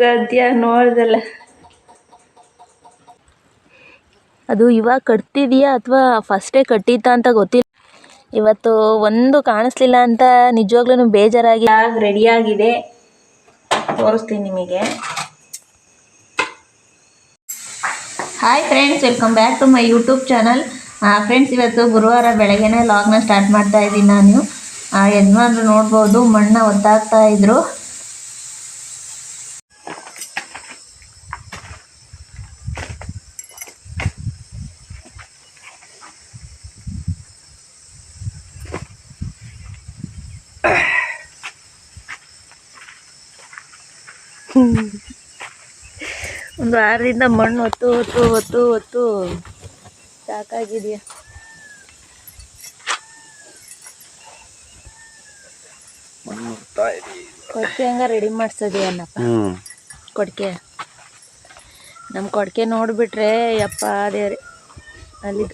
ಸದ್ಯ ನೋಡ್ದಲ್ಲ. ಅದು ಇವಾಗ ಕಟ್ತಿದೆಯಾ ಅಥವಾ ಫಸ್ಟೇ ಕಟ್ಟಿತ್ತಾ ಅಂತ ಗೊತ್ತಿಲ್ಲ. ಇವತ್ತು ಒಂದು ಕಾಣಿಸ್ಲಿಲ್ಲ ಅಂತ ನಿಜವಾಗ್ಲೂ ಬೇಜಾರಾಗಿ ರೆಡಿಯಾಗಿದೆ ತೋರಿಸ್ತೀನಿ ನಿಮಗೆ. Hi friends welcome back to my YouTube channel friends ಇವತ್ತು ಗುರುವಾರ ಬೆಳಗ್ಗೆನೇ ಲಾಗ್ನ ಸ್ಟಾರ್ಟ್ ಮಾಡ್ತಾ ಇದ್ದೀನಿ ನಾನು. ಆ, ಯಜಮಾನ್ರು ನೋಡ್ಬೋದು ಮಣ್ಣ ಒತ್ತಾಗ್ತಾ ಇದ್ರು. ಒಂದು ವಾರದಿಂದ ಮಣ್ಣು ಒತ್ತು ಒತ್ತು ಒತ್ತು ಒತ್ತು. ಸಾಕಾಗಿದೆಯಾ? ಕೊಡ್ಕೆ ಹಂಗ ರೆಡಿ ಮಾಡ್ಸೋದಿ ಅನ್ನಪ್ಪ ಕೊಡಕೆ ಕೊಡ್ಕೆ. ನಮ್ಮ ಕೊಡ್ಕೆ ನೋಡ್ಬಿಟ್ರೆ ಯಪ್ಪ ದೇವ್ರಿ ಅಲ್ಲಿ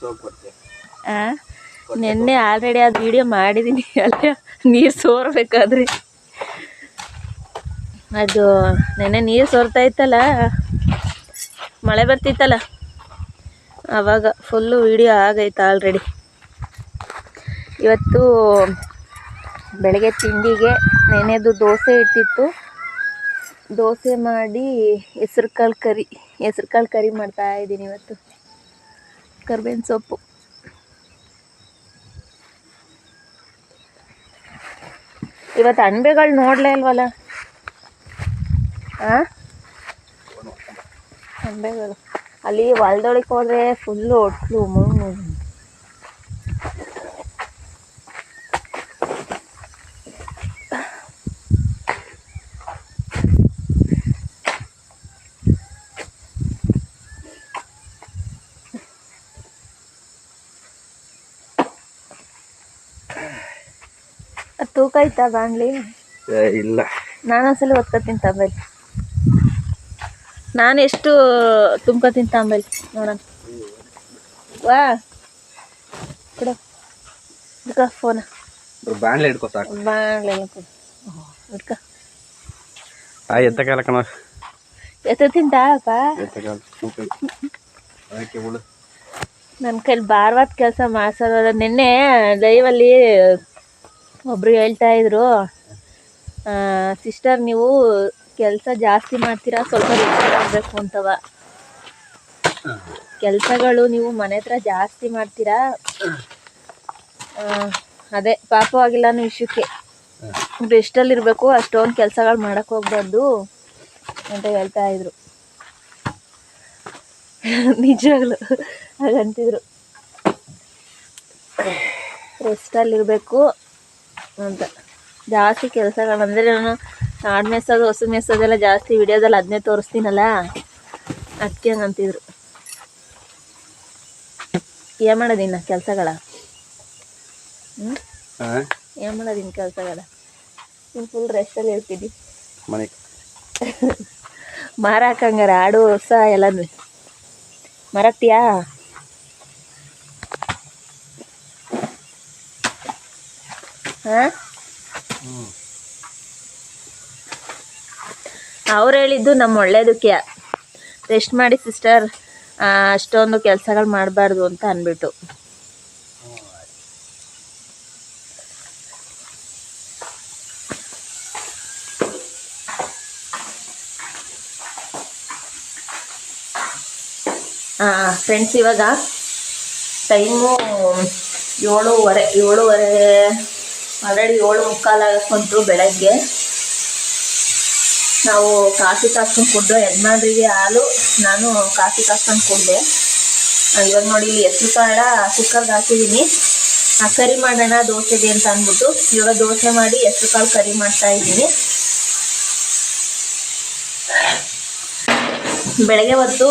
ಆ? ನಿನ್ನೆ ಆಲ್ರೆಡಿ ಅದು ವಿಡಿಯೋ ಮಾಡಿದ್ದೀನಿ ಅಲ್ಲೇ ನೀರು ಸೋರ್ಬೇಕಾದ್ರೆ. ಅದು ನೆನ್ನೆ ನೀರು ಸೋರ್ತಾ ಇತ್ತಲ್ಲ? ಮಳೆ ಬರ್ತಿತ್ತಲ್ಲ? ಆವಾಗ ಫುಲ್ಲು ವಿಡಿಯೋ ಆಗೈತೆ ಆಲ್ರೆಡಿ ಇವತ್ತು ಬೆಳಗ್ಗೆ ತಿಂಡಿಗೆ ನೆನೆದು ದೋಸೆ ಇಟ್ಟಿತ್ತು. ದೋಸೆ ಮಾಡಿ ಹೆಸ್ರು ಕಾಳು ಕರಿ, ಹೆಸ್ರು ಕಾಳು ಕರಿ ಮಾಡ್ತಾ ಇದ್ದೀನಿ ಇವತ್ತು. ಕರ್ಬೇವಿನ ಸೊಪ್ಪು. ಇವತ್ತು ಅಣಬೆಗಳು ನೋಡಲೇ ಇಲ್ವಲ್ಲ? ಹಾಂ ಅಣಬೆಗಳು ಅಲ್ಲಿ ಹೊಲ್ದೊಳಗೆ ಹೋದ್ರೆ ಫುಲ್ಲು ಒಟ್ಲು ಮಣ್ಣು. ಅದ್ ತೂಕ ಇಲ್ಲ ಬಾಣ್ಲಿ ಏ, ಇಲ್ಲ. ನಾನೊಂದ್ಸಲ ಒತ್ಕೊತೀನಿ ತಾಂಬೈಲಿ ನಾನು ಎಷ್ಟು ತುಂಬ್ಕೋತೀನಿ ತಾಂಬೈಲಿ ನೋಡೋಣ. ವಾ. ಕೊಡು. ಹಿಡ್ಕ ಫೋನ. ಬಾಣ್ಲೆ ಹಿಡ್ಕೋ ಸಾಕು. ಬಾಣ್ಲೆ ಹಿಡ್ಕ. ಆ ಎತ್ತ ಕಾಲ ಕಣ? ನನ್ನ ಕೈಲಿ? ಬಾರ್ವಾದ ಕೆಲಸ ಮಾಡ್ಸೋದ ನಿನ್ನೆ ಲೈವಲ್ಲಿ ಒಬ್ರು ಹೇಳ್ತಾ ಇದ್ರು ಸಿಸ್ಟರ್ ನೀವು ಕೆಲಸ ಜಾಸ್ತಿ ಮಾಡ್ತೀರಾ? ಸ್ವಲ್ಪ ರೆಸ್ಟ್ ಅಂತವ. ಕೆಲಸಗಳು ನೀವು ಮನೆ ಹತ್ರ ಜಾಸ್ತಿ ಮಾಡ್ತೀರಾ? ಅದೇ ಪಾಪವಾಗಿಲ್ಲ ಅನ್ನೋ ವಿಷಯಕ್ಕೆ. ಎಷ್ಟಲ್ಲಿ ಇರಬೇಕು, ಅಷ್ಟೊಂದು ಕೆಲಸಗಳು ಮಾಡಕ್ಕೆ ಹೋಗ್ಬಾರ್ದು ಅಂತ ಹೇಳ್ತಾ ಇದ್ರು. ನಿಜವಾಗ್ಲು ಹಾಗಂತಿದ್ರು. ರೆಸ್ಟಲ್ಲಿರಬೇಕು ಅಂತ. ಜಾಸ್ತಿ ಕೆಲಸಗಳಂದರೆ ನಾನು ಆಡು ಮೇಸೋದು ಹೊಸ ಮೇಸೋದೆಲ್ಲ ಜಾಸ್ತಿ ವಿಡಿಯೋದಲ್ಲಿ ಅದನ್ನೇ ತೋರಿಸ್ತೀನಲ್ಲ? ಅದಕ್ಕೆ ಹಂಗಂತಿದ್ರು. ಏನು ಮಾಡೋದಿನ್ನ ಕೆಲಸಗಳ? ಹ್ಞೂ ಏನು ಮಾಡೋದಿನ್ನ ಕೆಲಸಗಳ? ನೀನು ಫುಲ್ ರೆಸ್ಟಲ್ಲಿ ಇರ್ತೀನಿ ಮನೆ. ಮಾರಾಕಂಗಾರ ಆಡು ಹೊಸ ಎಲ್ಲ ಮರಕ್ತಿಯಾ ಅವ್ರು ಹೇಳಿದ್ದು ನಮ್ಮ ಒಳ್ಳೇದಕ್ಕೆ. ರೆಸ್ಟ್ ಮಾಡಿ ಸಿಸ್ಟರ್ ಅಷ್ಟೊಂದು ಕೆಲಸಗಳು ಮಾಡಬಾರ್ದು ಅಂತ ಅಂದ್ಬಿಟ್ಟು ಫ್ರೆಂಡ್ಸ್ ಇವಾಗ ಟೈಮು ಏಳುವರೆ ಏಳುವರೆ ಆಲ್ರೆಡಿ ಏಳು ಮುಕ್ಕಾಲು ಬೆಳಗ್ಗೆ. ನಾವು ಕಾಫಿ ಕಾಸ್ಕೊಂಡು ಕುಡ್ದು ಯಜಮಾನ್ರಿಗೆ ಹಾಲು ನಾನು ಕಾಫಿ ಕಾಸ್ಕೊಂಡು ಕುಡ್ದೆ. ಇವಾಗ ನೋಡಿ ಇಲ್ಲಿ ಹೆಸರು ಕಾಳ ಕುಕ್ಕರ್ಗೆ ಹಾಕಿದ್ದೀನಿ. ಆ, ಕರಿ ಮಾಡೋಣ ದೋಸೆಗೆ ಅಂತ ಅಂದ್ಬಿಟ್ಟು ಇವಾಗ ದೋಸೆ ಮಾಡಿ ಹೆಸರು ಕಾಳು ಕರಿ ಮಾಡ್ತಾ ಇದ್ದೀನಿ. ಬೆಳಗ್ಗೆ ಹೊತ್ತು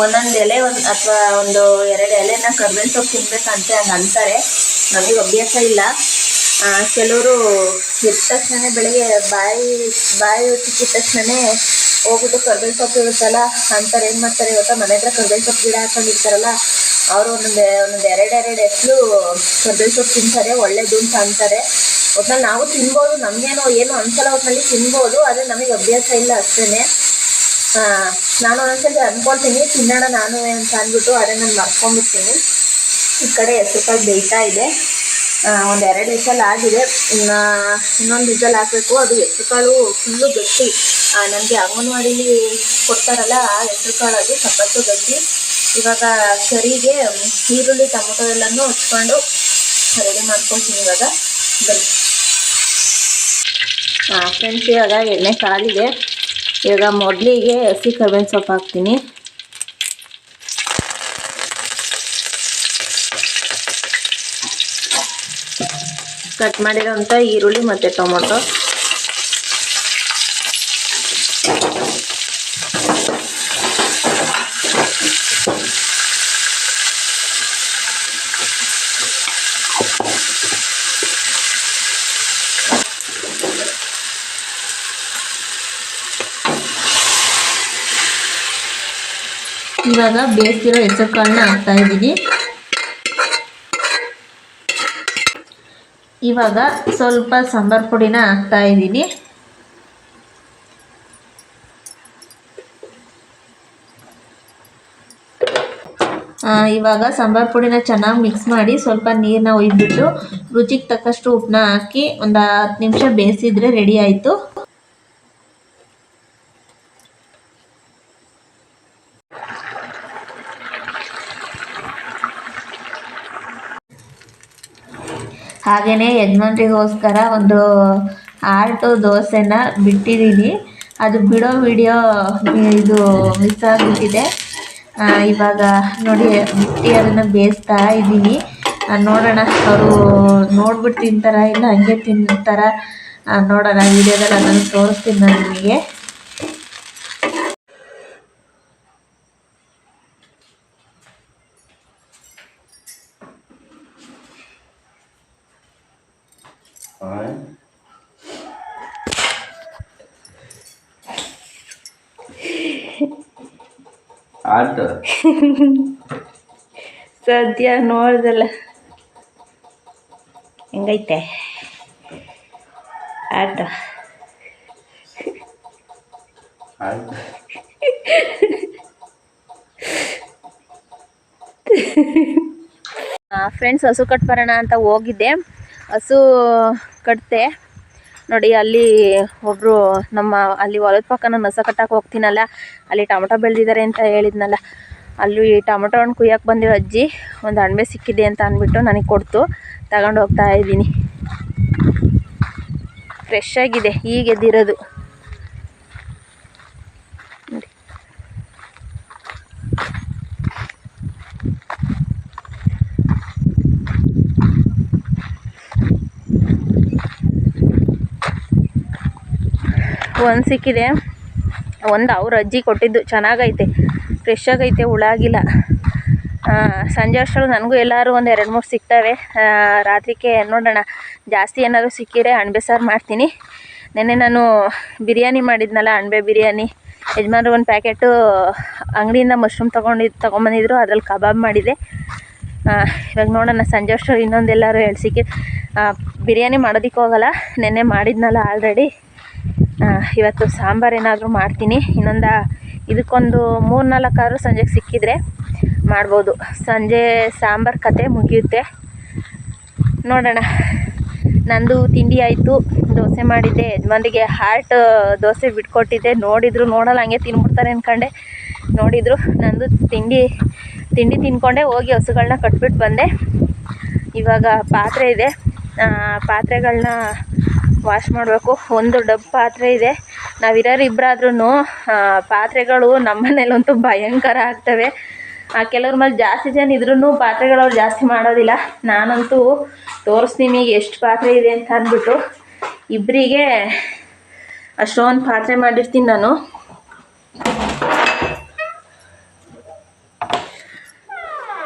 ಒಂದೊಂದು ಎಲೆ ಒಂದು ಅಥವಾ ಒಂದು ಎರಡು ಎಲೆನ ಕರ್ಬೇವಿನ ಸೊಪ್ಪು ತಿನ್ಬೇಕಂತೆ ಹಂಗೆ ಅಂತಾರೆ. ನಮಗೆ ಅಭ್ಯಾಸ ಇಲ್ಲ. ಕೆಲವರು ಎದ್ದ ತಕ್ಷಣ ಬೆಳಗ್ಗೆ ಬಾಯಿ ಬಾಯಿ ತಿಕ್ಕಿದ ತಕ್ಷಣನೇ ಹೋಗ್ಬಿಟ್ಟು ಕರ್ಬೇವಿನ ಸೊಪ್ಪು ಇರುತ್ತಲ್ಲ ಅಂತಾರೆ ಏನು ಮಾಡ್ತಾರೆ ಇವತ್ತು? ಮನೆ ಹತ್ರ ಕರ್ಬೇವಿನ ಸೊಪ್ಪು ಗಿಡ ಹಾಕೊಂಡಿರ್ತಾರಲ್ಲ ಅವರು ಒಂದೊಂದು ಒಂದೊಂದು ಎರಡು ಎರಡು ಎಸ್ಲು ಕರ್ಬೇವಿನ ಸೊಪ್ಪು ತಿಂತಾರೆ, ಒಳ್ಳೇದು ಅಂತ ಅಂತಾರೆ. ಒಟ್ನಲ್ಲಿ ನಾವು ತಿನ್ಬೋದು, ನಮಗೇನೋ ಏನು ಅನ್ಸಲ್ಲ ಒಟ್ನಲ್ಲಿ ತಿನ್ಬೋದು, ಆದರೆ ನಮಗೆ ಅಭ್ಯಾಸ ಇಲ್ಲ ಅಷ್ಟೇ ನಾನು ಒಂದೊಂದ್ಸಲ ಅನ್ಕೊಳ್ತೀನಿ, ತಿನ್ನೋಣ ನಾನು ಅಂತ ಅಂದ್ಬಿಟ್ಟು ಅದೇ ನಾನು ಮರ್ಕೊಂಡ್ಬಿಡ್ತೀನಿ. ಈ ಕಡೆ ಹೆಸರು ಕಾಳು ಬೇಯ್ತಾ ಇದೆ. ಒಂದು ಎರಡು ವಿಷಲ್ ಆಗಿದೆ. ಇನ್ನು ಇನ್ನೊಂದು ವಿಷಲ್ ಹಾಕಬೇಕು. ಅದು ಹೆಸ್ರು ಕಾಳು ಫುಲ್ಲು ಗಟ್ಟಿ ನನಗೆ ಅಂಗನವಾಡೀಲಿ ಕೊಡ್ತಾರಲ್ಲ ಆ ಹೆಸ್ರು ಕಾಳು ಅದು ಸಖತ್ತು ಗಟ್ಟಿ. ಇವಾಗ ಸರಿಗೆ ಈರುಳ್ಳಿ, ಟೊಮೊಟೊ ಎಲ್ಲನೂ ಹಚ್ಕೊಂಡು ರೆಡಿ ಮಾಡ್ಕೊಳ್ತೀನಿ ಇವಾಗ. ಬನ್ನಿ. ಫ್ರೆಂಡ್ಸ್ ಇವಾಗ ಎಣ್ಣೆ ಕಾಲಿದೆ. ಇವಾಗ ಮೊದಲಿಗೆ ಹಸಿ ಕರ್ಬೇವಿನ ಸೊಪ್ಪು ಹಾಕ್ತೀನಿ. ಕಟ್ ಮಾಡಿರೋಂಥ ಈರುಳ್ಳಿ ಮತ್ತು ಟೊಮೊಟೊ. ಇವಾಗ ಬೇಯಿಸಿರೋ ಹೆಸರು ಕಾಳನ್ನ ಹಾಕ್ತಾ ಇವಾಗ ಸ್ವಲ್ಪ ಸಾಂಬಾರ್ ಪುಡಿನ ಹಾಕ್ತಾ ಇದ್ದೀನಿ. ಇವಾಗ ಸಾಂಬಾರ್ ಪುಡಿನ ಚೆನ್ನಾಗಿ ಮಿಕ್ಸ್ ಮಾಡಿ ಸ್ವಲ್ಪ ನೀರನ್ನ ಒಯ್ದ್ಬಿಟ್ಟು ರುಚಿಗೆ ತಕ್ಕಷ್ಟು ಉಪ್ಪನ್ನ ಹಾಕಿ ಒಂದು ಹತ್ತು ನಿಮಿಷ ಬೇಯಿಸಿದ್ರೆ ರೆಡಿ ಆಯಿತು. ಹಾಗೆಯೇ ಯಜಮಾನ್ರಿಗೋಸ್ಕರ ಒಂದು ಆಲ್ಟು ದೋಸೆನ ಬಿಟ್ಟಿದ್ದೀನಿ ಅದು ಬಿಡೋ ವಿಡಿಯೋ, ಇದು ಮಿಸ್ ಆಗಿಬಿಟ್ಟಿದೆ. ಇವಾಗ ನೋಡಿ ಬಿಟ್ಟು ಅದನ್ನು ಬೇಯಿಸ್ತಾ ಇದ್ದೀನಿ. ನೋಡೋಣ, ಅವರು ನೋಡ್ಬಿಟ್ಟು ತಿಂತಾರ ಇಲ್ಲ ಹಂಗೆ ತಿಂತಾರ? ನೋಡೋಣ, ವಿಡಿಯೋದಲ್ಲಿ ಅದನ್ನು ತೋರಿಸ್ತೀನಿ ನಾನು ನಿಮಗೆ. ಆಟ ಸದ್ಯ ನೋಡ್ದಲ್ಲ. ಹೆಂಗೈತೆ? ಆಟ ಫ್ರೆಂಡ್ಸ್ ಹಸು ಕಟ್ಬರೋಣ ಅಂತ ಹೋಗಿದ್ದೆ. ಹಸು ಕಟ್ತೆ. ನೋಡಿ, ಅಲ್ಲಿ ಒಬ್ಬರು ನಮ್ಮ ಅಲ್ಲಿ ಹೊಲದ ಪಕ್ಕ ನಾನು ಹಸ ಕಟ್ಟಕ್ಕೆ ಹೋಗ್ತೀನಲ್ಲ, ಅಲ್ಲಿ ಟೊಮೊಟೊ ಬೆಳೆದಿದ್ದಾರೆ ಅಂತ ಹೇಳಿದ್ನಲ್ಲ, ಅಲ್ಲಿ ಟೊಮೊಟೊ ಹಣ್ಣು ಕುಯ್ಯಕ್ಕೆ ಬಂದಿರೋ ಅಜ್ಜಿ. ಒಂದು ಅಣಬೆ ಸಿಕ್ಕಿದೆ ಅಂತ ಅಂದ್ಬಿಟ್ಟು ನನಗೆ ಕೊಡ್ತು. ತಗೊಂಡು ಹೋಗ್ತಾ ಇದ್ದೀನಿ. ಫ್ರೆಶ್ ಆಗಿದೆ ಈಗ ಎದ್ದಿರೋದು. ಒಂದು ಸಿಕ್ಕಿದೆ. ಒಂದು ಅವ್ರ ಅಜ್ಜಿ ಕೊಟ್ಟಿದ್ದು. ಚೆನ್ನಾಗೈತೆ. ಫ್ರೆಶ್ ಆಗೈತೆ ಹುಳಾಗಿಲ್ಲ. ಸಂಜೆ ಅಷ್ಟರಲ್ಲಿ ನನಗೂ ಎಲ್ಲರೂ ಒಂದು ಎರಡು ಮೂರು ಸಿಗ್ತವೆ. ರಾತ್ರಿಗೆ ನೋಡೋಣ. ಜಾಸ್ತಿ ಏನಾದರೂ ಸಿಕ್ಕಿದ್ರೆ ಅಣಬೆ ಸಾರು ಮಾಡ್ತೀನಿ. ನೆನ್ನೆ ನಾನು ಬಿರಿಯಾನಿ ಮಾಡಿದ್ನಲ್ಲ ಅಣಬೆ ಬಿರಿಯಾನಿ. ಯಜಮಾನ್ರು ಒಂದು ಪ್ಯಾಕೆಟು ಅಂಗಡಿಯಿಂದ ಮಶ್ರೂಮ್ ತೊಗೊಂಡಿದ್ದು ತೊಗೊಂಬಂದಿದ್ರು. ಅದ್ರಲ್ಲಿ ಕಬಾಬ್ ಮಾಡಿದೆ. ಇವಾಗ ನೋಡೋಣ. ಸಂಜೆ ಅಷ್ಟರಲ್ಲಿ ಇನ್ನೊಂದು ಎಲ್ಲರೂ ಎರಡು ಸಿಕ್ಕಿ ಆ, ಬಿರಿಯಾನಿ ಮಾಡೋದಕ್ಕೆ ಹೋಗಲ್ಲ ನೆನ್ನೆ ಮಾಡಿದ್ನಲ್ಲ ಆಲ್ರೆಡಿ ಇವತ್ತು ಸಾಂಬಾರು ಏನಾದರೂ ಮಾಡ್ತೀನಿ. ಇನ್ನೊಂದು ಇದಕ್ಕೊಂದು ಮೂರು ನಾಲ್ಕಾದರೂ ಸಂಜೆಗೆ ಸಿಕ್ಕಿದರೆ ಮಾಡ್ಬೋದು. ಸಂಜೆ ಸಾಂಬಾರು ಕತೆ ಮುಗಿಯುತ್ತೆ. ನೋಡೋಣ. ನಂದು ತಿಂಡಿ ಆಯಿತು. ದೋಸೆ ಮಾಡಿದ್ದೆ. ಯಜಮಾನಿಗೆ ಹಾರ್ಟ್ ದೋಸೆ ಬಿಟ್ಕೊಟ್ಟಿದ್ದೆ. ನೋಡಿದ್ರು, ನೋಡಲ್ಲ, ಹಂಗೆ ತಿನ್ಬಿಡ್ತಾರೆ ಅಂದ್ಕೊಂಡೆ ನೋಡಿದ್ರು, ನಂದು ತಿಂಡಿ ತಿಂಡಿ ತಿನ್ಕೊಂಡೆ, ಹೋಗಿ ಹಸುಗಳನ್ನ ಕಟ್ಬಿಟ್ಟು ಬಂದೆ. ಇವಾಗ ಪಾತ್ರೆ ಇದೆ. ಪಾತ್ರೆಗಳನ್ನ ವಾಶ್ ಮಾಡಬೇಕು. ಒಂದು ಡಬ್ ಪಾತ್ರೆ ಇದೆ. ನಾವಿರೋರು ಇಬ್ಬರಾದ್ರೂ ಪಾತ್ರೆಗಳು ನಮ್ಮ ಮನೇಲಂತೂ ಭಯಂಕರ ಆಗ್ತವೆ. ಕೆಲವ್ರ ಮೇಲೆ ಜಾಸ್ತಿ ಜನ ಇದ್ರೂ ಪಾತ್ರೆಗಳು ಅವ್ರು ಜಾಸ್ತಿ ಮಾಡೋದಿಲ್ಲ. ನಾನಂತೂ ತೋರಿಸ್ತೀನಿ ಎಷ್ಟು ಪಾತ್ರೆ ಇದೆ ಅಂತ ಅಂದ್ಬಿಟ್ಟು. ಇಬ್ಬರಿಗೆ ಅಷ್ಟೊಂದು ಪಾತ್ರೆ ಮಾಡಿರ್ತೀನಿ ನಾನು.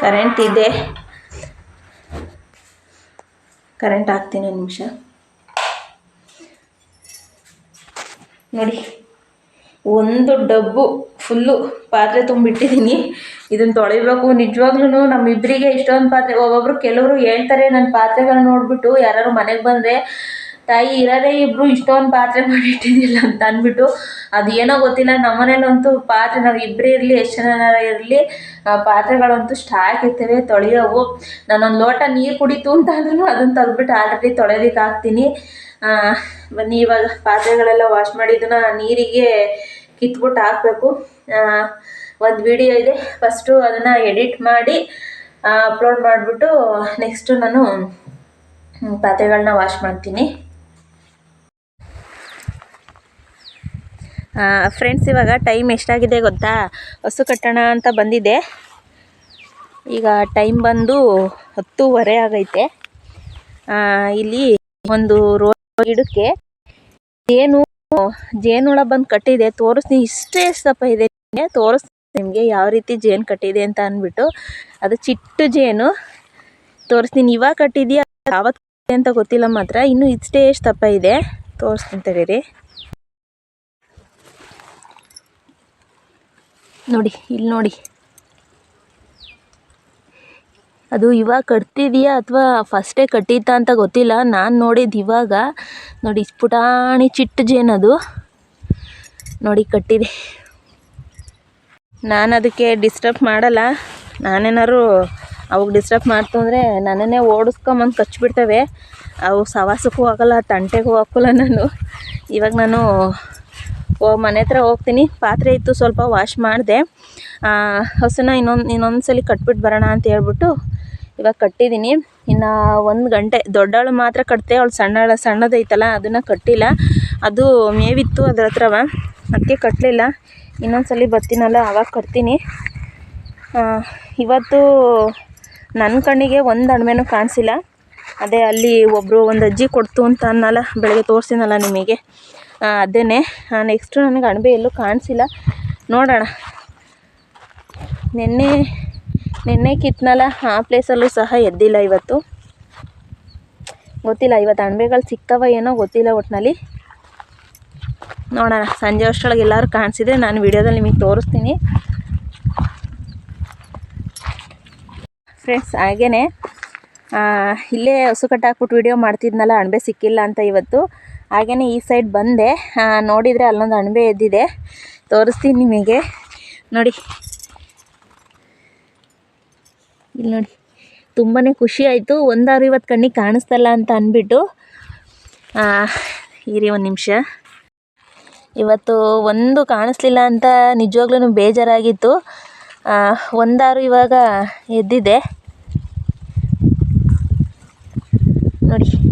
ಕರೆಂಟ್ ಇದೆ. ಕರೆಂಟ್ ಹಾಕ್ತೀನಿ ಒಂದು ನಿಮಿಷ. ನೋಡಿ, ಒಂದು ಡಬ್ಬು ಫುಲ್ಲು ಪಾತ್ರೆ ತುಂಬಿಟ್ಟಿದ್ದೀನಿ. ಇದನ್ನು ತೊಳಿಬೇಕು. ನಿಜವಾಗ್ಲೂ ನಮ್ಮಿಬ್ಬರಿಗೆ ಇಷ್ಟೊಂದು ಪಾತ್ರೆ, ಒಬ್ಬೊಬ್ರು ಕೆಲವರು ಹೇಳ್ತಾರೆ ನನ್ನ ಪಾತ್ರೆಗಳನ್ನ ನೋಡಿಬಿಟ್ಟು ಯಾರು ಮನೆಗೆ ಬಂದರೆ, ತಾಯಿ, ಇರೋದೇ ಇಬ್ಬರು ಇಷ್ಟೊಂದು ಪಾತ್ರೆ ಮಾಡಿಟ್ಟಿದ್ದಿಲ್ಲ ಅಂತ ಅಂದ್ಬಿಟ್ಟು ಅದು ಏನೋ ಗೊತ್ತಿಲ್ಲ, ನಮ್ಮನೇಲಂತೂ ಪಾತ್ರೆ ನಾವು ಇಬ್ಬರೇ ಇರಲಿ, ಎಷ್ಟು ಜನ ಇರಲಿ ಪಾತ್ರೆಗಳಂತೂ ಸ್ಟಾಕ್ ಇರ್ತವೆ, ತೊಳೆಯೋವು. ನಾನೊಂದು ಲೋಟ ನೀರು ಕುಡಿತು ಅಂತ ಅಂದ್ರೂ ಅದನ್ನು ತೆಗೆದ್ಬಿಟ್ಟು ಆಲ್ರೆಡಿ ತೊಳೆಯೋದಕ್ಕೆ ಹಾಕ್ತೀನಿ ಬನ್ನಿ, ಇವಾಗ ಪಾತ್ರೆಗಳೆಲ್ಲ ವಾಶ್ ಮಾಡಿದ್ದನ್ನ ನೀರಿಗೆ ಕಿತ್ಬಿಟ್ಟು ಹಾಕಬೇಕು. ಒಂದು ವಿಡಿಯೋ ಇದೆ. ಫಸ್ಟು ಅದನ್ನು ಎಡಿಟ್ ಮಾಡಿ ಅಪ್ಲೋಡ್ ಮಾಡಿಬಿಟ್ಟು ನೆಕ್ಸ್ಟು ನಾನು ಪಾತ್ರೆಗಳನ್ನ ವಾಶ್ ಮಾಡ್ತೀನಿ. ಫ್ರೆಂಡ್ಸ್ ಇವಾಗ ಟೈಮ್ ಎಷ್ಟಾಗಿದೆ ಗೊತ್ತಾ? ಹಸು ಕಟ್ಟೋಣ ಅಂತ ಬಂದಿದೆ. ಈಗ ಟೈಮ್ ಬಂದು ಹತ್ತೂವರೆ ಆಗೈತೆ. ಇಲ್ಲಿ ಒಂದು ರೋ ಗಿಡಕ್ಕೆ ಜೇನು ಜೇನುಳ ಬಂದು ಕಟ್ಟಿದೆ. ತೋರಿಸ್ತೀನಿ. ಇಷ್ಟೇ ದಪ್ಪ ಇದೆ. ತೋರಿಸ್ತೀನಿ ನಿಮಗೆ ಯಾವ ರೀತಿ ಜೇನು ಕಟ್ಟಿದೆ ಅಂತ ಅಂದ್ಬಿಟ್ಟು. ಅದು ಚಿಟ್ಟು ಜೇನು. ತೋರಿಸ್ತೀನಿ. ಇವಾಗ ಕಟ್ಟಿದ್ಯಾ ಯಾವತ್ತು ಅಂತ ಗೊತ್ತಿಲ್ಲ ಮಾತ್ರ. ಇನ್ನು ಇಷ್ಟೇ ಎಷ್ಟು ಇದೆ. ತೋರಿಸ್ತೀನಿ ತಡೀರಿ. ನೋಡಿ, ಇಲ್ಲಿ ನೋಡಿ. ಅದು ಇವಾಗ ಕಟ್ತಿದೆಯಾ ಅಥವಾ ಫಸ್ಟೇ ಕಟ್ಟಿತ್ತಾ ಅಂತ ಗೊತ್ತಿಲ್ಲ. ನಾನು ನೋಡಿದ್ದು ಇವಾಗ, ನೋಡಿ ಪುಟಾಣಿ ಚಿಟ್ಟು ಜೇನದು ನೋಡಿ ಕಟ್ಟಿದೆ. ನಾನು ಅದಕ್ಕೆ ಡಿಸ್ಟರ್ಬ್ ಮಾಡಲ್ಲ. ನಾನೇನಾದ್ರು ಅವಾಗ ಡಿಸ್ಟರ್ಬ್ ಮಾಡ್ತು ಅಂದರೆ ನನ್ನನ್ನೇ ಓಡಿಸ್ಕೊಂಬಂದು ಕಚ್ಚಿಬಿಡ್ತವೆ ಅವು ಸವಾಸಕ್ಕೂ ಹೋಗಲ್ಲ ತಂಟೆಗೂ ಹಾಕೋಲ್ಲ ನಾನು. ಇವಾಗ ನಾನು ಓ ಮನೆ ಹತ್ರ ಹೋಗ್ತೀನಿ. ಪಾತ್ರೆ ಇತ್ತು, ಸ್ವಲ್ಪ ವಾಶ್ ಮಾಡಿದೆ. ಹಸುನ ಇನ್ನೊಂದು ಇನ್ನೊಂದು ಸಲ ಕಟ್ಬಿಟ್ಟು ಬರೋಣ ಅಂತ ಹೇಳ್ಬಿಟ್ಟು ಇವಾಗ ಕಟ್ಟಿದ್ದೀನಿ ಇನ್ನು ಒಂದು ಗಂಟೆ ದೊಡ್ಡವಳು ಮಾತ್ರ ಕಟ್ತೆ, ಅವಳು ಸಣ್ಣ ಸಣ್ಣದೈತಲ್ಲ, ಅದನ್ನು ಕಟ್ಟಿಲ್ಲ. ಅದು ಮೇವಿತ್ತು ಅದ್ರ ಹತ್ರವ. ಅದಕ್ಕೆ ಕಟ್ಟಲಿಲ್ಲ ಇನ್ನೊಂದು ಸಲ ಬರ್ತೀನಲ್ಲ ಆವಾಗ ಕಟ್ತೀನಿ. ಇವತ್ತು ನನ್ನ ಕಣ್ಣಿಗೆ ಒಂದು ಅಣ್ಮೆನೂ ಕಾಣಿಸಿಲ್ಲ. ಅದೇ ಅಲ್ಲಿ ಒಬ್ಬರು ಒಂದು ಅಜ್ಜಿ ಕೊಡ್ತು ಅಂತ ಅನ್ನಲ್ಲ, ಬೆಳಗ್ಗೆ ತೋರಿಸಿನಲ್ಲ ನಿಮಗೆ. ಅದೇನೆ. ನೆಕ್ಸ್ಟು ನನಗೆ ಅಣಬೆ ಎಲ್ಲೂ ಕಾಣಿಸಿಲ್ಲ. ನೋಡೋಣ. ನಿನ್ನೆ ನಿನ್ನೆ ಕಿತ್ತನಲ್ಲ ಆ ಪ್ಲೇಸಲ್ಲೂ ಸಹ ಎದ್ದಿಲ್ಲ ಇವತ್ತು. ಗೊತ್ತಿಲ್ಲ, ಇವತ್ತು ಅಣಬೆಗಳು ಸಿಗ್ತವ ಏನೋ ಗೊತ್ತಿಲ್ಲ ಒಟ್ಟಿನಲ್ಲಿ ನೋಡೋಣ, ಸಂಜೆ ಅಷ್ಟರೊಳಗೆ ಎಲ್ಲರೂ ಕಾಣಿಸಿದ್ರೆ ನಾನು ವಿಡಿಯೋದಲ್ಲಿ ನಿಮಗೆ ತೋರಿಸ್ತೀನಿ. ಫ್ರೆಂಡ್ಸ್ ಹಾಗೇ ಇಲ್ಲೇ ಹಸು ಕಟ್ಟಾಕ್ಬಿಟ್ಟು ವಿಡಿಯೋ ಮಾಡ್ತಿದ್ನಲ್ಲ, ಅಣಬೆ ಸಿಕ್ಕಿಲ್ಲ ಅಂತ ಇವತ್ತು. ಹಾಗೆಯೇ ಈ ಸೈಡ್ ಬಂದೆ. ನೋಡಿದರೆ ಅಲ್ಲೊಂದು ಅಣಬೆ ಎದ್ದಿದೆ. ತೋರಿಸ್ತೀನಿ ನಿಮಗೆ. ನೋಡಿ ಇಲ್ಲಿ ನೋಡಿ. ತುಂಬಾ ಖುಷಿ ಆಯಿತು. ಒಂದಾರು ಇವತ್ತು ಕಣ್ಣಿಗೆ ಕಾಣಿಸ್ತಲ್ಲ ಅಂತ ಅಂದ್ಬಿಟ್ಟು. ಇರಿ ಒಂದು ನಿಮಿಷ. ಇವತ್ತು ಒಂದು ಕಾಣಿಸ್ಲಿಲ್ಲ ಅಂತ ನಿಜವಾಗ್ಲೂ ಬೇಜಾರಾಗಿತ್ತು. ಒಂದಾರು ಇವಾಗ ಎದ್ದಿದೆ. ನೋಡಿ.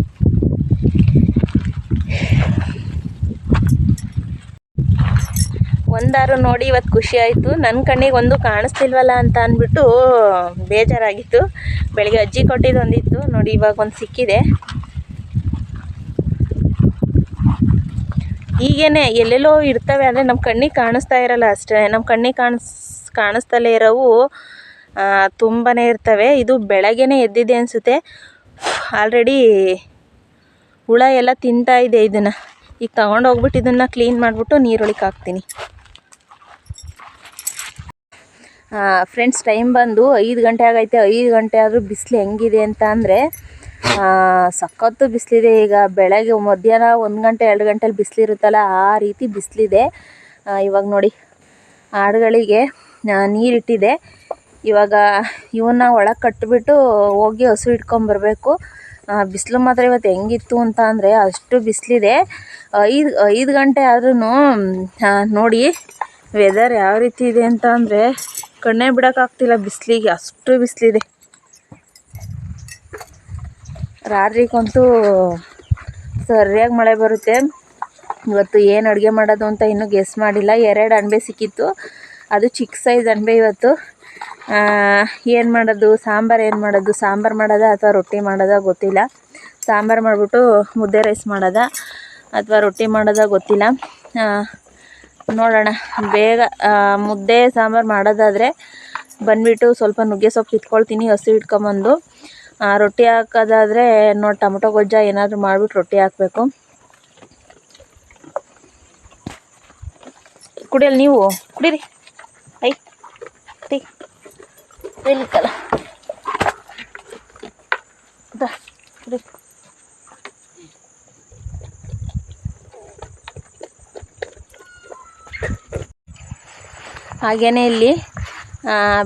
ಒಂದಾರು ನೋಡಿ ಇವತ್ತು ಖುಷಿ ಆಯಿತು. ನನ್ನ ಕಣ್ಣಿಗೆ ಒಂದು ಕಾಣಿಸ್ತಿಲ್ವಲ್ಲ ಅಂತ ಅಂದ್ಬಿಟ್ಟು ಬೇಜಾರಾಗಿತ್ತು. ಬೆಳಗ್ಗೆ ಅಜ್ಜಿ ಕೊಟ್ಟಿದ್ದು ಒಂದಿತ್ತು. ನೋಡಿ ಇವಾಗ ಒಂದು ಸಿಕ್ಕಿದೆ. ಈಗೇನೆ ಎಲ್ಲೆಲ್ಲೋ ಇರ್ತವೆ ಅಂದರೆ ನಮ್ಮ ಕಣ್ಣಿಗೆ ಕಾಣಿಸ್ತಾ ಇರಲ್ಲ ಅಷ್ಟೇ. ನಮ್ಮ ಕಣ್ಣಿಗೆ ಕಾಣಿಸ್, ಕಾಣಿಸ್ತಲೇ ಇರೋವು ತುಂಬಾ ಇರ್ತವೆ. ಇದು ಬೆಳಗ್ಗೆನೇ ಎದ್ದಿದೆ ಅನಿಸುತ್ತೆ. ಆಲ್ರೆಡಿ ಹುಳ ಎಲ್ಲ ತಿಂತಾ ಇದೆ ಇದನ್ನು. ಈಗ ತಗೊಂಡೋಗ್ಬಿಟ್ಟು ಇದನ್ನು ಕ್ಲೀನ್ ಮಾಡಿಬಿಟ್ಟು ನೀರೊಳಗೆ ಹಾಕ್ತೀನಿ. ಫ್ರೆಂಡ್ಸ್ ಟೈಮ್ ಬಂದು ಐದು ಗಂಟೆ ಆಗೈತೆ, ಐದು ಗಂಟೆ ಆದರೂ ಬಿಸಿಲು ಹೆಂಗಿದೆ ಅಂತ ಅಂದರೆ ಸಖತ್ತು ಬಿಸಿಲಿದೆ. ಈಗ ಬೆಳಗ್ಗೆ ಮಧ್ಯಾಹ್ನ ಒಂದು ಗಂಟೆ, ಎರಡು ಗಂಟೆಲಿ ಬಿಸಿಲಿರುತ್ತಲ್ಲ ಆ ರೀತಿ ಬಿಸಿಲಿದೆ. ಇವಾಗ ನೋಡಿ, ಆಡುಗಳಿಗೆ ನೀರಿಟ್ಟಿದೆ. ಇವಾಗ ಇವನ್ನ ಒಳಗೆ ಕಟ್ಟಿಬಿಟ್ಟು ಹೋಗಿ ಹಸು ಇಟ್ಕೊಂಬರ್ಬೇಕು ಬಿಸಿಲು ಮಾತ್ರ ಇವತ್ತು ಹೆಂಗಿತ್ತು ಅಂತ ಅಂದರೆ ಅಷ್ಟು ಬಿಸಿಲಿದೆ. ಐದು ಐದು ಗಂಟೆ ಆದ್ರೂ ನೋಡಿ ವೆದರ್ ಯಾವ ರೀತಿ ಇದೆ ಅಂತ ಅಂದರೆ ಕಣ್ಣೇ ಬಿಡೋಕ್ಕಾಗ್ತಿಲ್ಲ ಬಿಸಿಲಿಗೆ ಅಷ್ಟು ಬಿಸಿಲಿದೆ. ರಾತ್ರಿಗಂತೂ ಸರಿಯಾಗಿ ಮಳೆ ಬರುತ್ತೆ. ಇವತ್ತು ಏನು ಅಡುಗೆ ಮಾಡೋದು ಅಂತ ಇನ್ನೂ ಗೆಸ್ ಮಾಡಿಲ್ಲ. ಎರಡು ಅಣಬೆ ಸಿಕ್ಕಿತ್ತು. ಅದು ಚಿಕ್ಕ ಸೈಜ್ ಅಣಬೆ ಇವತ್ತು. ಏನು ಮಾಡೋದು? ಸಾಂಬಾರು ಏನು ಮಾಡೋದು? ಸಾಂಬಾರು ಮಾಡೋದ ಅಥವಾ ರೊಟ್ಟಿ ಮಾಡೋದ ಗೊತ್ತಿಲ್ಲ. ಸಾಂಬಾರು ಮಾಡಿಬಿಟ್ಟು ಮುದ್ದೆ ರೈಸ್ ಮಾಡೋದ ಅಥವಾ ರೊಟ್ಟಿ ಮಾಡೋದ ಗೊತ್ತಿಲ್ಲ. ನೋಡೋಣ. ಬೇಗ ಮುದ್ದೆ, ಸಾಂಬಾರು ಮಾಡೋದಾದರೆ ಬಂದುಬಿಟ್ಟು ಸ್ವಲ್ಪ ನುಗ್ಗೆ ಸೊಪ್ಪು ಇಟ್ಕೊಳ್ತೀನಿ, ಹಸಿ ಇಟ್ಕೊಂಬಂದು. ರೊಟ್ಟಿ ಹಾಕೋದಾದರೆ ನೋಡಿ, ಟೊಮೊಟೊ ಗೊಜ್ಜ ಏನಾದರೂ ಮಾಡಿಬಿಟ್ಟು ರೊಟ್ಟಿ ಹಾಕಬೇಕು. ಕುಡಿಯಲ್ಲ ನೀವು? ಕುಡೀರಿ. ಐ, ಟೀ. ಕುಡಿ. ಹಾಗೆಯೇ ಇಲ್ಲಿ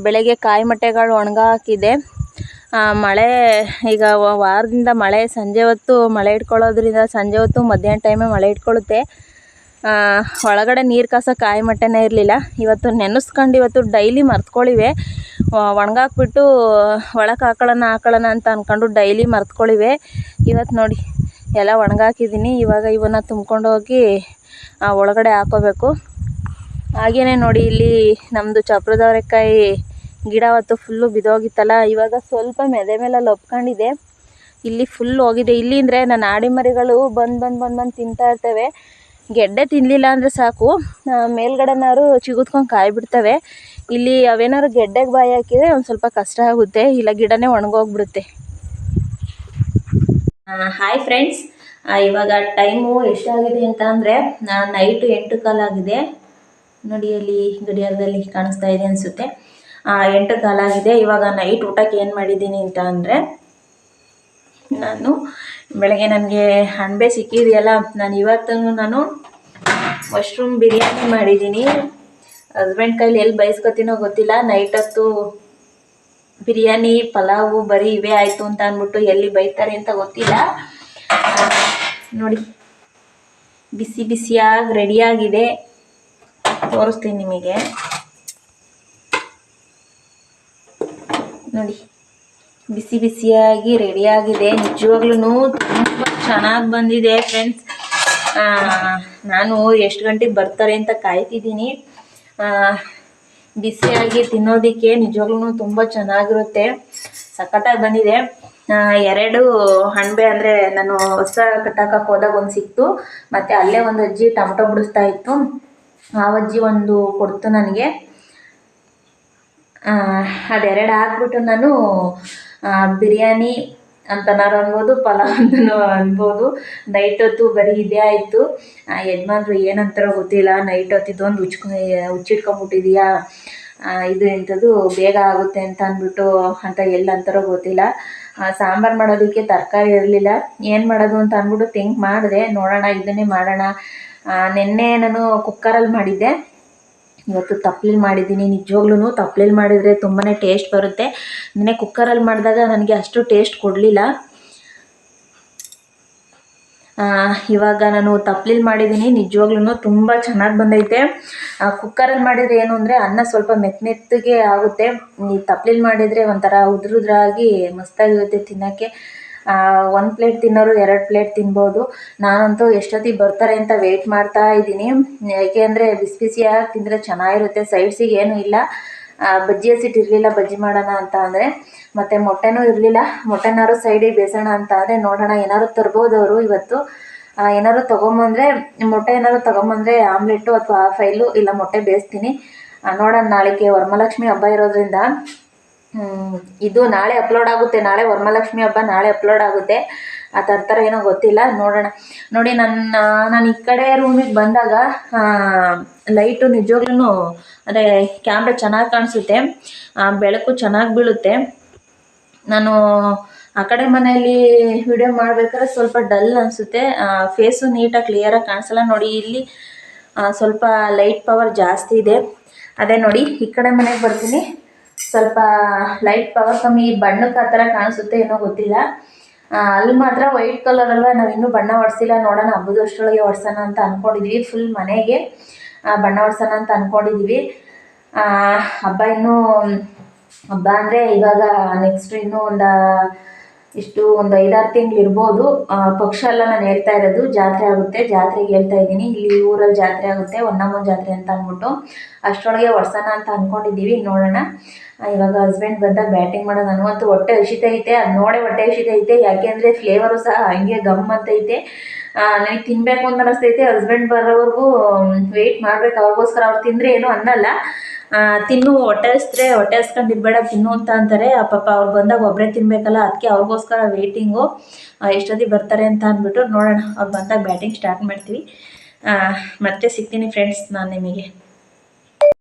ಬೆಳಗ್ಗೆ ಕಾಯಿ ಮೊಟ್ಟೆಗಳು ಒಣಗಾಕಿದೆ. ಮಳೆ, ಈಗ ವಾರದಿಂದ ಮಳೆ, ಸಂಜೆ ಹೊತ್ತು ಮಳೆ ಇಟ್ಕೊಳ್ಳೋದ್ರಿಂದ ಸಂಜೆ ಹೊತ್ತು ಮಧ್ಯಾಹ್ನ ಟೈಮೇ ಮಳೆ ಇಟ್ಕೊಳ್ಳುತ್ತೆ. ಒಳಗಡೆ ನೀರು ಕಾಸೋ ಕಾಯಿ ಮಟ್ಟೆನೇ ಇರಲಿಲ್ಲ. ಇವತ್ತು ನೆನೆಸ್ಕೊಂಡು ಇವತ್ತು ಡೈಲಿ ಮರ್ತ್ಕೊಳ್ಳಿವೆ ಒಣಗಾಕ್ಬಿಟ್ಟು ಒಳಗೆ ಹಾಕೊಳ್ಳೋಣ ಹಾಕೊಳ್ಳೋಣ ಅಂತ ಅಂದ್ಕೊಂಡು ಡೈಲಿ ಮರ್ತ್ಕೊಳ್ಳಿವೆ ಇವತ್ತು ನೋಡಿ, ಎಲ್ಲ ಒಣಗಾಕಿದ್ದೀನಿ. ಇವಾಗ ಇವನ್ನ ತುಂಬ್ಕೊಂಡು ಹೋಗಿ ಒಳಗಡೆ ಹಾಕೋಬೇಕು. ಹಾಗೆಯೇ ನೋಡಿ ಇಲ್ಲಿ ನಮ್ಮದು ಚಪ್ರದವರೆಕಾಯಿ ಗಿಡ ಅವತ್ತು ಫುಲ್ಲು ಬಿದ್ದೋಗಿತ್ತಲ್ಲ ಇವಾಗ ಸ್ವಲ್ಪ ಮೆದೆ ಮೇಲೆ ಒಪ್ಕೊಂಡಿದೆ. ಇಲ್ಲಿ ಫುಲ್ ಹೋಗಿದೆ. ಇಲ್ಲಿ ಅಂದರೆ ನನ್ನ ಆಡಿ ಮರಿಗಳು ಬಂದು ಬಂದು ಬಂದು ಬಂದು ತಿಂತಾ ಇರ್ತವೆ. ಗೆಡ್ಡೆ ತಿನ್ನಲಿಲ್ಲ ಅಂದರೆ ಸಾಕು. ಮೇಲ್ಗಡೆನಾರು ಚಿಗುತ್ಕೊಂಡು ಕಾಯಿ ಬಿಡ್ತವೆ ಇಲ್ಲಿ ಅವೇನಾದ್ರು ಗೆಡ್ಡೆಗೆ ಬಾಯಿ ಹಾಕಿದರೆ ಒಂದು ಸ್ವಲ್ಪ ಕಷ್ಟ ಆಗುತ್ತೆ. ಇಲ್ಲ ಗಿಡನೇ ಒಣಗೋಗ್ಬಿಡುತ್ತೆ. ಹಾಯ್ ಫ್ರೆಂಡ್ಸ್ ಇವಾಗ ಟೈಮು ಎಷ್ಟಾಗಿದೆ ಅಂತ ಅಂದರೆ ನೈಟು ಎಂಟು ಕಾಲಾಗಿದೆ. ನೋಡಿ ಅಲ್ಲಿ ಗಡಿಯಾರದಲ್ಲಿ ಕಾಣಿಸ್ತಾ ಇದೆ ಅನಿಸುತ್ತೆ. ಎಂಟು ಕಾಲಾಗಿದೆ ಇವಾಗ ನೈಟ್ ಊಟಕ್ಕೆ ಏನು ಮಾಡಿದ್ದೀನಿ ಅಂತ ಅಂದರೆ, ನಾನು ಬೆಳಗ್ಗೆ ನನಗೆ ಅಣಬೆ ಸಿಕ್ಕಿದೆಯಲ್ಲ, ನಾನು ಇವತ್ತು ನಾನು ಮಶ್ರೂಮ್ ಬಿರಿಯಾನಿ ಮಾಡಿದ್ದೀನಿ. ಹಸ್ಬೆಂಡ್ ಕೈಲಿ ಎಲ್ಲಿ ಬಯಸ್ಕೊತೀನೋ ಗೊತ್ತಿಲ್ಲ. ನೈಟ್ ಹೊತ್ತು ಬಿರಿಯಾನಿ, ಪಲಾವು ಬರೀ ಇವೇ ಆಯಿತು ಅಂತ ಅಂದ್ಬಿಟ್ಟು ಎಲ್ಲಿ ಬೈತಾರೆ ಅಂತ ಗೊತ್ತಿಲ್ಲ. ನೋಡಿ, ಬಿಸಿ ಬಿಸಿಯಾಗಿ ರೆಡಿಯಾಗಿದೆ ತೋರಿಸ್ತೀನಿ ನಿಮಗೆ. ನೋಡಿ, ಬಿಸಿ ಬಿಸಿಯಾಗಿ, ರೆಡಿಯಾಗಿದೆ. ನಿಜವಾಗ್ಲೂ ತುಂಬ ಚೆನ್ನಾಗಿ ಬಂದಿದೆ ಫ್ರೆಂಡ್ಸ್ ನಾನು ಎಷ್ಟು ಗಂಟೆಗೆ ಬರ್ತಾರೆ ಅಂತ ಕಾಯ್ತಿದ್ದೀನಿ. ಬಿಸಿಯಾಗಿ ತಿನ್ನೋದಕ್ಕೆ ನಿಜವಾಗ್ಲೂ ತುಂಬ ಚೆನ್ನಾಗಿರುತ್ತೆ. ಸಖತ್ತಾಗಿ ಬಂದಿದೆ. ಎರಡು ಹಣ್ಬೆ ಅಂದರೆ ನಾನು ಹೊಸ ಕಟ್ಟಾಕೋದಾಗ ಒಂದು ಸಿಕ್ತು. ಮತ್ತು ಅಲ್ಲೇ ಒಂದು ಅಜ್ಜಿ ಟೊಮಟೊ ಬಿಡಿಸ್ತಾ ಇತ್ತು. ಆ ಅಜ್ಜಿ ಒಂದು ಕೊಡ್ತು ನನಗೆ. ಅದೆರಡು ಹಾಕ್ಬಿಟ್ಟು ನಾನು ಬಿರಿಯಾನಿ ಅಂತನಾರು ಅನ್ಬೋದು, ಪಲಾವ್ ಅಂತನೂ ಅನ್ಬೋದು. ನೈಟ್ ಹೊತ್ತು ಬರೀ ಇದೇ ಆಯಿತು. ಯಜಮಾನ್ರು ಏನಂತಾರೋ ಗೊತ್ತಿಲ್ಲ. ನೈಟ್ ಹೊತ್ತು ಇದೊಂದು ಉಚ್ಕ ಹುಚ್ಚಿಟ್ಕೊಂಬಿಟ್ಟಿದೀಯಾ ಇದು ಎಂಥದ್ದು ಬೇಗ ಆಗುತ್ತೆ ಅಂತ ಅಂದ್ಬಿಟ್ಟು ಅಂತ ಎಲ್ಲಂತಾರೋ ಗೊತ್ತಿಲ್ಲ. ಸಾಂಬಾರು ಮಾಡೋದಕ್ಕೆ ತರಕಾರಿ ಇರಲಿಲ್ಲ. ಏನು ಮಾಡೋದು ಅಂತ ಅಂದ್ಬಿಟ್ಟು ಥಿಂಕ್ ಮಾಡಿದೆ. ನೋಡೋಣ, ಇದನ್ನೇ ಮಾಡೋಣ. ನಿನ್ನೆ ನಾನು ಕುಕ್ಕರಲ್ಲಿ ಮಾಡಿದ್ದೆ. ಇವತ್ತು ತಪ್ಲಲ್ಲಿ ಮಾಡಿದ್ದೀನಿ. ನಿಜವಾಗ್ಲೂ ತಪ್ಲಲ್ಲಿ ಮಾಡಿದರೆ ತುಂಬಾ ಟೇಸ್ಟ್ ಬರುತ್ತೆ. ನಿನ್ನೆ ಕುಕ್ಕರಲ್ಲಿ ಮಾಡಿದಾಗ ನನಗೆ ಅಷ್ಟು ಟೇಸ್ಟ್ ಕೊಡಲಿಲ್ಲ. ಇವಾಗ ನಾನು ತಪ್ಲಲ್ಲಿ ಮಾಡಿದ್ದೀನಿ. ನಿಜವಾಗ್ಲೂ ತುಂಬ ಚೆನ್ನಾಗಿ ಬಂದೈತೆ. ಕುಕ್ಕರಲ್ಲಿ ಮಾಡಿದರೆ ಏನು ಅಂದರೆ ಅನ್ನ ಸ್ವಲ್ಪ ಮೆತ್ತ ಮೆತ್ತಗೆ ಆಗುತ್ತೆ. ಈ ತಪ್ಲಲ್ಲಿ ಮಾಡಿದರೆ ಒಂಥರ ಉದ್ರ ಉದ್ರಾಗಿ ಮಸ್ತಾಗಿರುತ್ತೆ ತಿನ್ನೋಕ್ಕೆ. ಒಂದು ಪ್ಲೇಟ್ ತಿನ್ನೋರು ಎರಡು ಪ್ಲೇಟ್ ತಿನ್ಬೋದು. ನಾನಂತೂ ಎಷ್ಟೊತ್ತಿಗೆ ಬರ್ತಾರೆ ಅಂತ ವೆಯ್ಟ್ ಮಾಡ್ತಾ ಇದ್ದೀನಿ. ಯಾಕೆ ಅಂದರೆ ಬಿಸಿ ಬಿಸಿಯಾಗಿ ತಿಂದರೆ ಚೆನ್ನಾಗಿರುತ್ತೆ. ಸೈಡ್ಸಿಗೆ ಏನೂ ಇಲ್ಲ. ಬಜ್ಜಿ ಹಸಿಟ್ಟು ಇರಲಿಲ್ಲ, ಬಜ್ಜಿ ಮಾಡೋಣ ಅಂತ ಅಂದರೆ. ಮತ್ತು ಮೊಟ್ಟೆನೂ ಇರಲಿಲ್ಲ. ಮೊಟ್ಟೆನಾರು ಸೈಡಿಗೆ ಬೇಯಿಸೋಣ ಅಂತ ಅಂದರೆ ನೋಡೋಣ, ಏನಾದ್ರು ತರ್ಬೋದು ಅವರು ಇವತ್ತು. ಏನಾದ್ರು ತೊಗೊಂಬಂದರೆ, ಮೊಟ್ಟೆ ಏನಾದ್ರು ತೊಗೊಂಬಂದರೆ ಆಮ್ಲೆಟ್ಟು ಅಥವಾ ಫೈಲು ಇಲ್ಲ, ಮೊಟ್ಟೆ ಬೇಯಿಸ್ತೀನಿ ನೋಡೋಣ, ನಾಳೆಗೆ ವರಮಹಾಲಕ್ಷ್ಮಿ ಹಬ್ಬ ಇರೋದ್ರಿಂದ. ಇದು ನಾಳೆ ಅಪ್ಲೋಡ್ ಆಗುತ್ತೆ. ನಾಳೆ ವರಮಹಾಲಕ್ಷ್ಮಿ ಹಬ್ಬ, ನಾಳೆ ಅಪ್ಲೋಡ್ ಆಗುತ್ತೆ. ಆ ಥರ ಏನೋ ಗೊತ್ತಿಲ್ಲ. ನೋಡೋಣ. ನೋಡಿ, ನನ್ನ, ನಾನು ಈ ಕಡೆ ರೂಮಿಗೆ ಬಂದಾಗ ಲೈಟು ನಿಜವಾಗ್ಲೂ ಅಂದರೆ ಕ್ಯಾಮ್ರಾ ಚೆನ್ನಾಗಿ ಕಾಣಿಸುತ್ತೆ. ಬೆಳಕು ಚೆನ್ನಾಗಿ ಬೀಳುತ್ತೆ. ನಾನು ಆ ಕಡೆ ಮನೆಯಲ್ಲಿ ವಿಡಿಯೋ ಮಾಡ್ಬೇಕಾದ್ರೆ ಸ್ವಲ್ಪ ಡಲ್ ಅನಿಸುತ್ತೆ. ಫೇಸು ನೀಟಾಗಿ ಕ್ಲಿಯರಾಗಿ ಕಾಣಿಸಲ್ಲ. ನೋಡಿ, ಇಲ್ಲಿ ಸ್ವಲ್ಪ ಲೈಟ್ ಪವರ್ ಜಾಸ್ತಿ ಇದೆ. ಅದೇ ನೋಡಿ, ಈ ಕಡೆ ಮನೆಗೆ ಬರ್ತೀನಿ. ಸ್ವಲ್ಪ ಲೈಟ್ ಪವರ್ ಕಮ್ಮಿ ಬಣ್ಣಕ್ಕೆ ಆ ಥರ ಕಾಣಿಸುತ್ತೆ ಏನೋ ಗೊತ್ತಿಲ್ಲ. ಅಲ್ಲಿ ಮಾತ್ರ ವೈಟ್ ಕಲರ್ ಅಲ್ವಾ, ನಾವು ಇನ್ನೂ ಬಣ್ಣ ಹೊಡ್ಸಿಲ್ಲ ನೋಡೋಣ, ಹಬ್ಬದ ಅಷ್ಟರೊಳಗೆ ಹೊಡ್ಸೋಣ ಅಂತ ಅಂದ್ಕೊಂಡಿದ್ವಿ ಫುಲ್ ಮನೆಗೆ ಬಣ್ಣ ಹೊಡ್ಸೋಣ ಅಂತ ಅಂದ್ಕೊಂಡಿದ್ವಿ ಹಬ್ಬ ಇನ್ನೂ, ಹಬ್ಬ ಅಂದರೆ ಇವಾಗ ನೆಕ್ಸ್ಟ್ ಇನ್ನೂ ಒಂದು ಇಷ್ಟು ಒಂದು ಐದಾರು ತಿಂಗಳು ಇರ್ಬೋದು. ಪಕ್ಷ ಎಲ್ಲ ನಾನು ಹೇಳ್ತಾ ಇರೋದು ಜಾತ್ರೆ ಆಗುತ್ತೆ, ಜಾತ್ರೆಗೆ ಹೇಳ್ತಾ ಇದ್ದೀನಿ. ಇಲ್ಲಿ ಊರಲ್ಲಿ ಜಾತ್ರೆ ಆಗುತ್ತೆ, ಹೊನ್ನಮ್ಮನ ಜಾತ್ರೆ ಅಂತ ಅಂದ್ಬಿಟ್ಟು. ಅಷ್ಟರೊಳಗೆ ಹೊಡ್ಸೋಣ ಅಂತ ಅಂದ್ಕೊಂಡಿದ್ದೀವಿ ನೋಡೋಣ. ಇವಾಗ ಹಸ್ಬೆಂಡ್ ಬಂದ ಬ್ಯಾಟಿಂಗ್ ಮಾಡೋದು ನನಗಂತೂ ಹೊಟ್ಟೆ ಹಸಿತೈತೆ, ಅದು ನೋಡೇ ಹೊಟ್ಟೆ ಹಸಿತೈತೆ. ಯಾಕೆಂದರೆ ಫ್ಲೇವರು ಸಹ ಹಂಗೆ ಗಮ್ ಅಂತೈತೆ. ನನಗೆ ತಿನ್ನಬೇಕು ಅಂತ ಅನಿಸ್ತೈತೆ. ಹಸ್ಬೆಂಡ್ ಬರೋವರೆಗೂ ವೆಯ್ಟ್ ಮಾಡ್ಬೇಕು. ಅವ್ರಿಗೋಸ್ಕರ ಅವ್ರು ತಿಂದರೆ ಏನೂ ಅನ್ನಲ್ಲ. ತಿನ್ನು ಹೊಟ್ಟೆ ಹಸ್ತ್ರೆ ಹೊಟ್ಟೆ ಹಸ್ಕೊಂಡಿರ್ಬೇಡ ತಿನ್ನು ಅಂತ ಅಂತಾರೆ. ಪಾಪ ಅವ್ರು ಬಂದಾಗ ಒಬ್ಬರೇ ತಿನ್ನಬೇಕಲ್ಲ ಅದಕ್ಕೆ ಅವ್ರಿಗೋಸ್ಕರ ವೆಯ್ಟಿಂಗು ಎಷ್ಟೊತ್ತಿಗೆ ಬರ್ತಾರೆ ಅಂತ ಅಂದ್ಬಿಟ್ಟು ನೋಡೋಣ. ಅವ್ರು ಬಂದಾಗ ಬ್ಯಾಟಿಂಗ್ ಸ್ಟಾರ್ಟ್ ಮಾಡ್ತೀವಿ. ಮತ್ತೆ ಸಿಗ್ತೀನಿ ಫ್ರೆಂಡ್ಸ್ ನಾನು ನಿಮಗೆ.